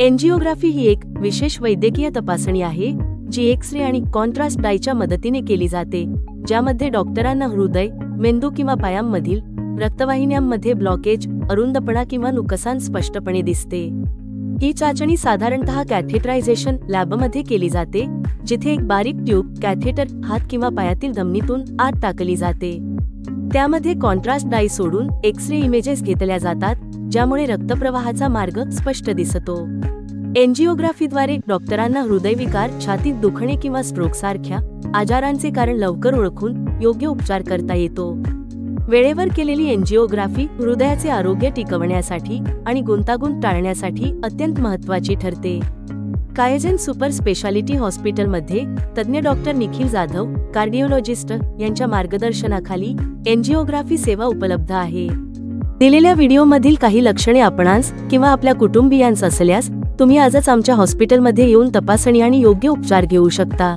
Angiography ही एक विशेष वैद्यकीय तपासणी आहे जी एक्स रे आणि कॉन्ट्रास्ट डायच्या मदतीने केली जाते ज्यामध्ये डॉक्टरांना हृदय मेंदू किंवा पायांमधील रक्तवाहिन्यांमध्ये ब्लॉकेज अरुंदपणा किंवा नुकसान स्पष्टपणे दिसते. ही चाचणी साधारणतः कॅथेटरायझेशन लॅबमध्ये केली जाते जिथे एक बारीक ट्यूब कॅथेटर हात किंवा पायातील धमनीतून आत टाकली जाते. त्यामध्ये कॉन्ट्रास्ट डाई सोडून एक्स रे इमेजेस घेतल्या जातात ज्यामुळे रक्तप्रवाहाचा मार्ग स्पष्ट दिसतो. एन्जिओग्राफीद्वारे डॉक्टरांना हृदयविकार छातीत दुखणे किंवा स्ट्रोक सारख्या आजारांचे कारण लवकर ओळखून योग्य उपचार करता येतो. वेळेवर केलेली एन्जिओग्राफी हृदयाचे आरोग्य टिकवण्यासाठी आणि गुंतागुंत टाळण्यासाठी अत्यंत महत्वाची ठरते. कायजन सुपर स्पेशालिटी हॉस्पिटलमध्ये तज्ज्ञ डॉक्टर निखिल जाधव कार्डिओलॉजिस्ट यांच्या मार्गदर्शनाखाली एन्जिओग्राफी सेवा उपलब्ध आहे. दिलेल्या व्हिडिओमधील काही लक्षणे आपणास किंवा आपल्या कुटुंबियांस असल्यास तुम्ही आजच आमच्या हॉस्पिटलमध्ये येऊन तपासणी आणि योग्य उपचार घेऊ शकता.